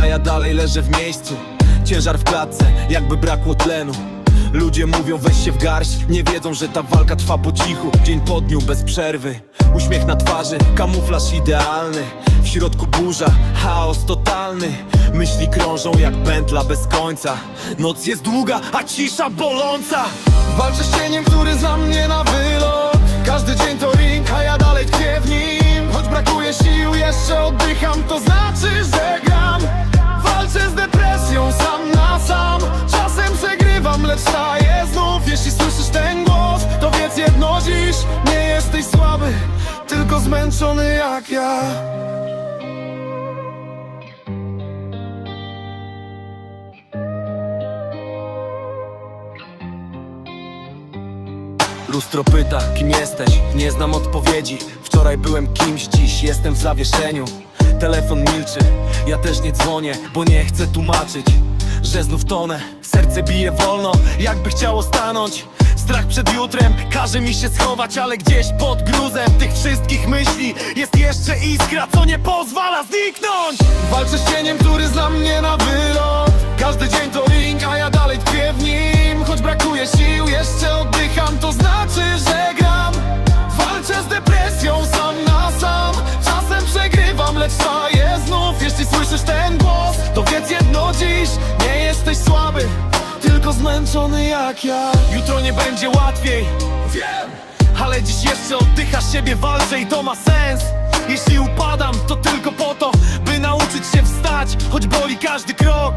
a ja dalej leżę w miejscu. Ciężar w klatce, jakby brakło tlenu. Ludzie mówią weź się w garść. Nie wiedzą, że ta walka trwa po cichu. Dzień po dniu bez przerwy. Uśmiech na twarzy, kamuflaż idealny. W środku burza, chaos totalny. Myśli krążą jak pętla bez końca. Noc jest długa, a cisza boląca. Walczę z cieniem, który za mnie na wylot. Każdy dzień to staję znów Jeśli słyszysz ten głos, to wiedz jedno dziś Nie jesteś słaby, tylko zmęczony jak ja. Lustro pyta, kim jesteś? Nie znam odpowiedzi. Wczoraj byłem kimś, dziś jestem w zawieszeniu. Telefon milczy, ja też nie dzwonię Bo nie chcę tłumaczyć, że znów tonę Serce bije wolno, jakby chciało stanąć. Strach przed jutrem każe mi się schować Ale gdzieś pod gruzem tych wszystkich myśli Jest jeszcze iskra, co nie pozwala zniknąć. Walczę z cieniem, który zna mnie na wylot. Każdy dzień to ring, a ja dalej tkwię w nim. Choć brakuje sił, jeszcze oddycham To znaczy, że gram. Walczę z depresją sam na sam. Czasem przegrywam, lecz staję znów. Jeśli słyszysz ten głos, to wiedz jedno dziś Nie jesteś słaby, tylko zmęczony jak ja. Jutro nie będzie łatwiej. Wiem. Ale dziś jeszcze oddychasz siebie walczę i to ma sens. Jeśli upadam to tylko po to By nauczyć się wstać Choć boli każdy krok